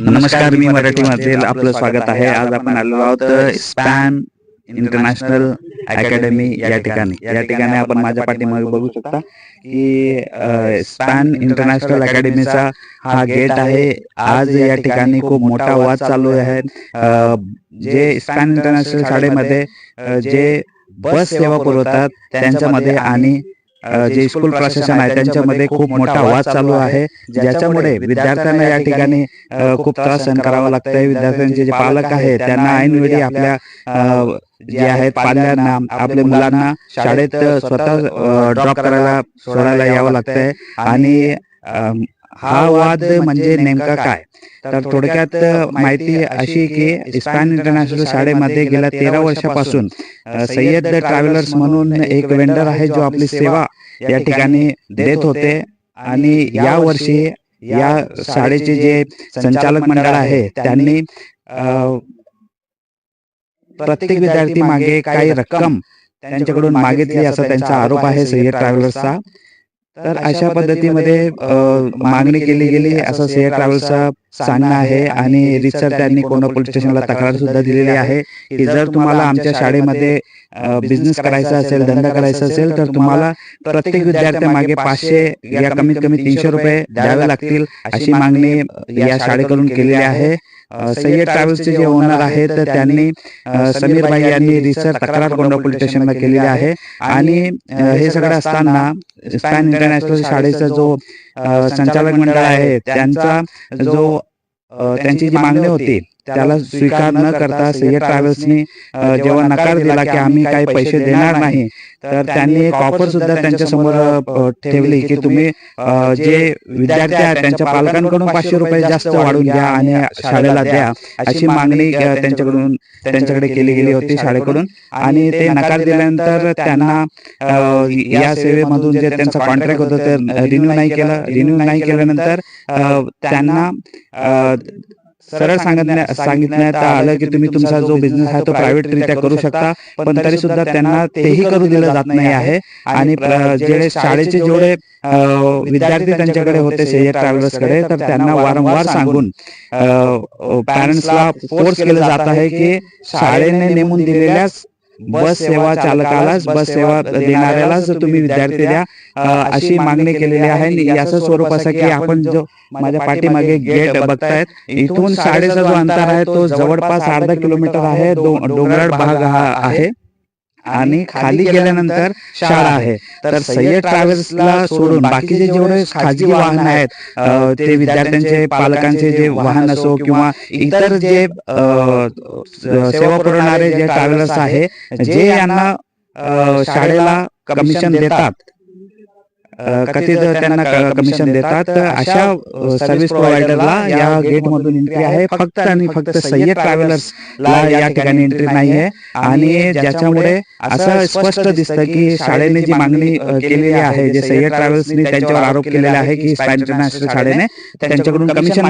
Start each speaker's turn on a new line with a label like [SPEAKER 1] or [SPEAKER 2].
[SPEAKER 1] नमस्कार मी मराठीमध्ये आपलं स्वागत आहे. आज आपण आलेलो आहोत स्पॅन इंटरनॅशनल अकॅडमी या ठिकाणी. या ठिकाणी आपण माझ्या पाठीमागे बघू शकता की स्पॅन इंटरनॅशनल अकॅडमीचा हा गेट आहे. आज या ठिकाणी खूप मोठा वाद चालू आहे. जे स्पॅन इंटरनॅशनल शाळेमध्ये जे बस सेवा पुरवतात त्यांच्यामध्ये आणि जे स्कूल प्रशासन आहे त्यांच्यामध्ये खूप मोठा वाद चालू आहे. ज्याच्यामुळे विद्यार्थ्यांना या ठिकाणी खूप त्रास सहन करावा लागतंय. विद्यार्थ्यांचे जे पालक आहेत त्यांना ऐनवेळी आपल्या जे आहेत पाल्यांना आपल्या मुलांना शाळेत स्वतः ड्रॉप करायला सोडायला यावं लागतंय. आणि हा वाद म्हणजे नेमका काय? तर थोडक्यात माहिती अशी की स्पॅन इंटरनॅशनल शाळेमध्ये गेल्या तेरा वर्षापासून सय्यद ट्रॅव्हलर्स म्हणून एक वेंडर आहे जो आपली सेवा या ठिकाणी देत होते. आणि या वर्षी या शाळेचे जे संचालक मंडळ आहे त्यांनी प्रत्येक विद्यार्थी मागे काही रक्कम त्यांच्याकडून मागितली असा त्यांचा आरोप आहे सय्यद ट्रॅव्हलर्सचा तर अशा पद्धतीमध्ये मागणी केली गेली. असं सय्यद ट्रॅव्हल्सचा सांगणं आहे आणि रितसर त्यांनी कोणा पोलीस स्टेशनला तक्रार सुद्धा दिलेली आहे की जर तुम्हाला आमच्या शाळेमध्ये बिझनेस करायचा असेल धंदा करायचा असेल तर तुम्हाला प्रत्येक विद्यार्थ्यामागे पाचशे या कमीत कमी तीनशे रुपये द्यावे लागतील अशी मागणी या शाळेकडून केलेली आहे. सय्यद ट्रॅव्हल्सचे जे ओनर आहेत त्यांनी समीर भाई यांनी रिसर तक्रार गोंडा पोलीस स्टेशनला केलेली आहे. आणि हे सगळं असताना स्पॅन इंटरनॅशनल शाळेचा जो संचालक मंडळ आहे त्यांचा जो त्यांची जी मागणी होती त्याला स्वीकार न करता सय्यद ट्रॅव्हल्सनी जेव्हा नकार दिला की आम्ही काही पैसे देणार नाही तर त्यांनी एक ऑफर सुद्धा त्यांच्यासमोर ठेवली की तुम्ही जे विद्यार्थी आहेत त्यांच्या पालकांकडून पाचशे रुपये जास्त वाढवून घ्या आणि शाळेला द्या अशी मागणी त्यांच्याकडून त्यांच्याकडे केली गेली होती शाळेकडून आणि ते नकार दिल्यानंतर त्यांना या सेवेमधून जे त्यांचा कॉन्ट्रॅक्ट होतं ते रिन्यू नाही केलं रिन्यू नाही केल्यानंतर त्यांना सरळ सांगण्यात सांगितण्यात आलं की तुम्ही तुमचा जो बिझनेस आहे तो प्रायव्हेटरित्या करू शकता पण तरी सुद्धा त्यांना तेही करू दिलं जात नाही आहे. आणि जे शाळेचे जेवढे विद्यार्थी त्यांच्याकडे होते सय्यद ट्रॅव्हलर्सकडे तर त्यांना वारंवार सांगून पॅरेंट्सला फोर्स केलं जात आहे की शाळेने नेमून दिलेल्याच बस सेवा चालकालाच बस सेवा देणाऱ्यालाच तुम्ही विद्यार्थी द्या अशी मागणी केलेली आहे. आणि याचं स्वरूप असं की आपण जो माझ्या पाठीमागे गेट बघतायत इथून शाळेचा जो अंतर आहे तो जवळपास अर्धा किलोमीटर आहे डोंगराळ भाग हा आहे. आणि खाली गेल्यानंतर शाळा आहे. तर सय्यद ट्रॅव्हल्सला सोडून बाकीचे जेवढे खाजगी वाहन आहेत ते विद्यार्थ्यांचे पालकांचे जे वाहन असो किंवा इतर जे सेवा पुरवणारे जे ट्रॅव्हलर्स आहे जे यांना शाळेला कमिशन देतात. कथित त्यांना कमिशन देतात अशा सर्व्हिस प्रोव्हायडरला या गेटमधून एंट्री आहे. फक्त आणि फक्त सय्यद ट्रॅव्हलर्सला या ठिकाणी एंट्री नाही आहे आणि ज्याच्यामुळे असं स्पष्ट दिसतं की शाळेने जी मागणी केलेली आहे जे सय्यद ट्रॅव्हल्सनी त्यांच्यावर आरोप केलेला आहे की इंटरनॅशनल शाळेने त्यांच्याकडून कमिशन